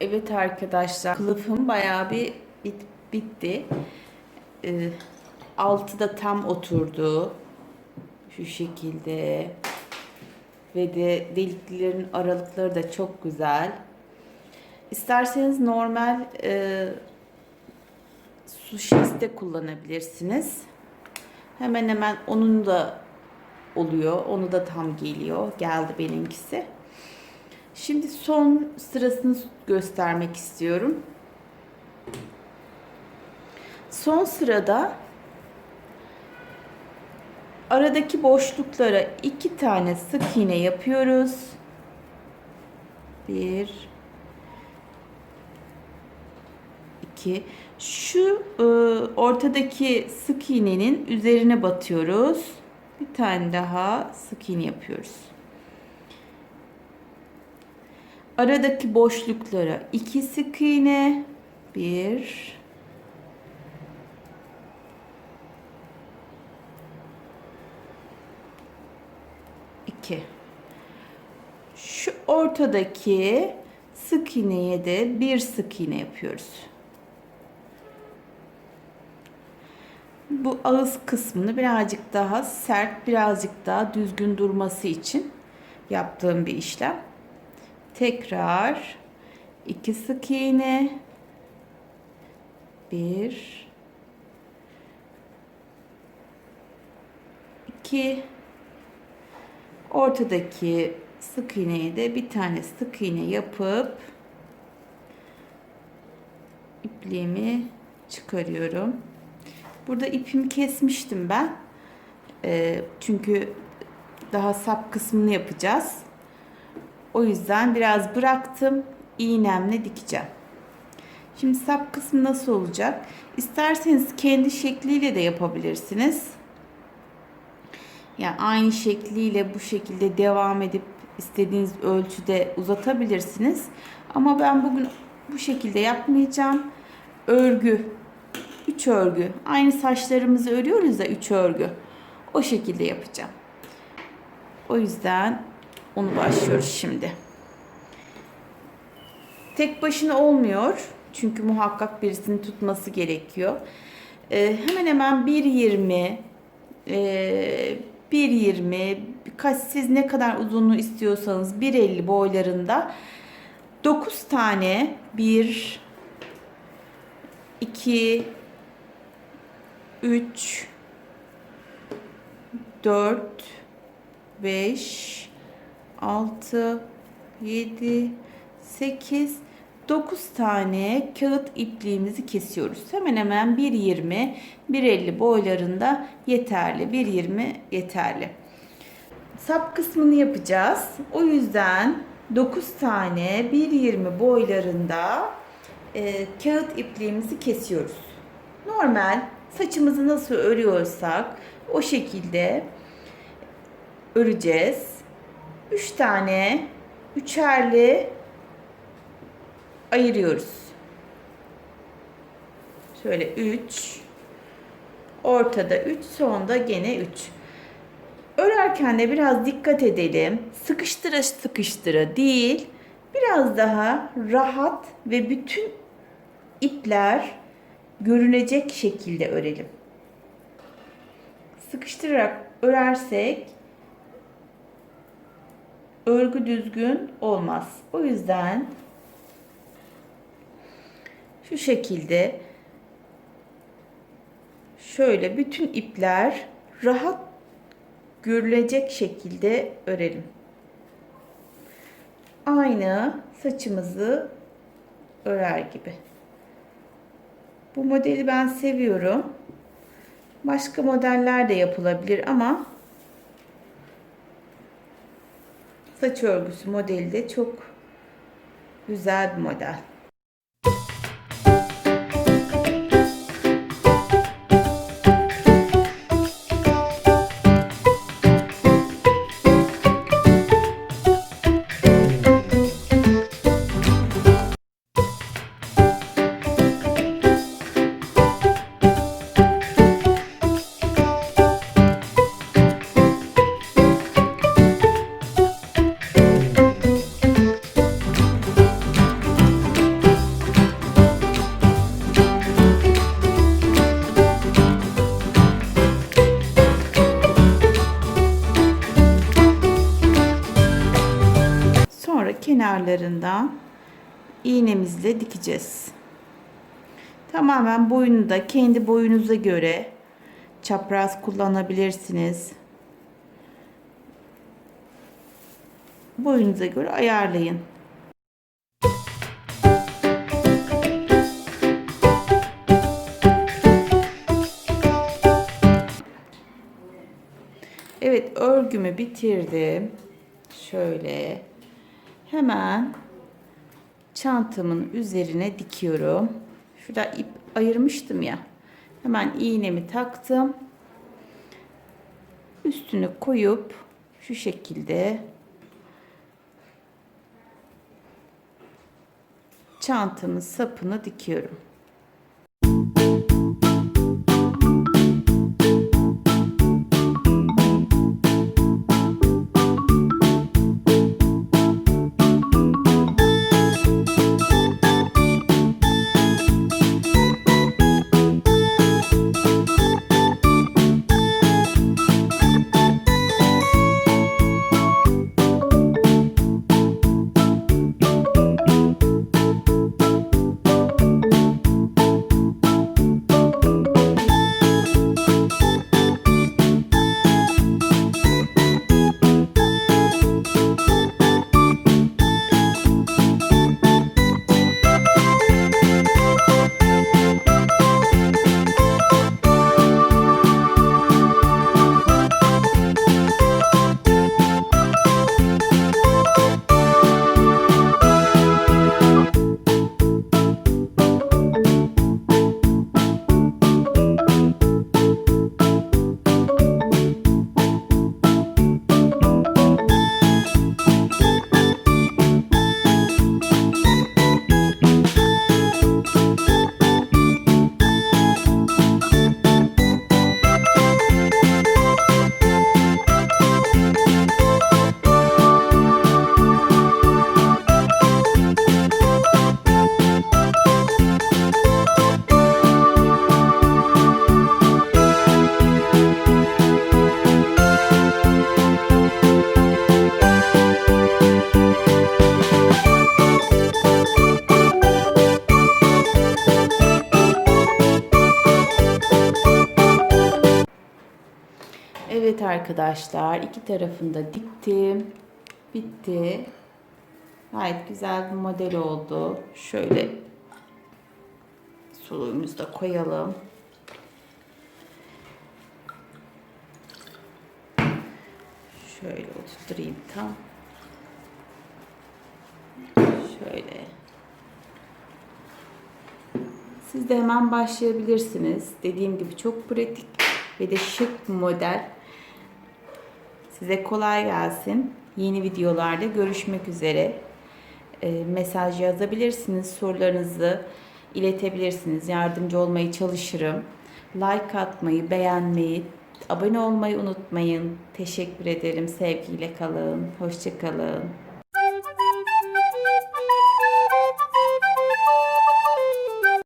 Evet arkadaşlar kılıfım bayağı bir bit- bitti. Ee, altı da tam oturdu. Şu şekilde. Ve de deliklerin aralıkları da çok güzel. İsterseniz normal e, su şişesi de kullanabilirsiniz. Hemen hemen onun da oluyor. Onu da tam geliyor. Geldi benimkisi. Şimdi son sırasını göstermek istiyorum. Son sırada aradaki boşluklara iki tane sık iğne yapıyoruz. Bir, iki. Şu e, ortadaki sık iğnenin üzerine batıyoruz. Bir tane daha sık iğne yapıyoruz. Aradaki boşluklara iki sık iğne. Bir. iki. Şu ortadaki sık iğneye de bir sık iğne yapıyoruz. Bu ağız kısmını birazcık daha sert, birazcık daha düzgün durması için yaptığım bir işlem. Tekrar iki sık iğne. Bir. iki. Ortadaki sık iğneye de bir tane sık iğne yapıp ipliğimi çıkarıyorum. Burada ipimi kesmiştim ben. Ee, çünkü daha sap kısmını yapacağız. O yüzden biraz bıraktım. İğnemle dikeceğim. Şimdi sap kısmı nasıl olacak? İsterseniz kendi şekliyle de yapabilirsiniz. Yani aynı şekliyle bu şekilde devam edip istediğiniz ölçüde uzatabilirsiniz. Ama ben bugün bu şekilde yapmayacağım. Örgü, üç örgü. Aynı saçlarımızı örüyoruz da üç örgü. O şekilde yapacağım. O yüzden onu başlıyoruz şimdi. Tek başına olmuyor. Çünkü muhakkak birisini tutması gerekiyor. Ee, hemen hemen 1.20 e, 1.20 birkaç siz ne kadar uzunluğu istiyorsanız 1.50 boylarında 9 tane 1 2 3 4 5 6 7 8 9 tane kağıt ipliğimizi kesiyoruz. Hemen hemen 1.20 1.50 boylarında yeterli. 1.20 yeterli. Sap kısmını yapacağız. O yüzden 9 tane 1.20 boylarında e, kağıt ipliğimizi kesiyoruz. Normal saçımızı nasıl örüyorsak o şekilde öreceğiz. 3 tane üçerli ayırıyoruz. Şöyle 3 ortada 3 sonda gene 3. Örerken de biraz dikkat edelim. Sıkıştıra sıkıştıra değil. Biraz daha rahat ve bütün ipler görünecek şekilde örelim. Sıkıştırarak örersek örgü düzgün olmaz. O yüzden şu şekilde şöyle bütün ipler rahat görülecek şekilde örelim. Aynı saçımızı örer gibi. Bu modeli ben seviyorum. Başka modeller de yapılabilir ama saç örgüsü modeli de çok güzel bir model. Kenarlarından iğnemizle dikeceğiz. Tamamen boyunu da kendi boyunuza göre çapraz kullanabilirsiniz. Boyunuza göre ayarlayın. Evet örgümü bitirdim. Şöyle hemen çantamın üzerine dikiyorum. Şurada ip ayırmıştım ya. Hemen iğnemi taktım. Üstünü koyup şu şekilde çantamın sapını dikiyorum. Arkadaşlar iki tarafında diktim. Bitti. Gayet güzel bir model oldu. Şöyle suluğumuzu da koyalım. Şöyle oturtayım tam. Şöyle. Siz de hemen başlayabilirsiniz. Dediğim gibi çok pratik ve de şık bir model. Size kolay gelsin. Yeni videolarda görüşmek üzere. E, mesaj yazabilirsiniz. Sorularınızı iletebilirsiniz. Yardımcı olmaya çalışırım. Like atmayı, beğenmeyi, abone olmayı unutmayın. Teşekkür ederim. Sevgiyle kalın. Hoşçakalın.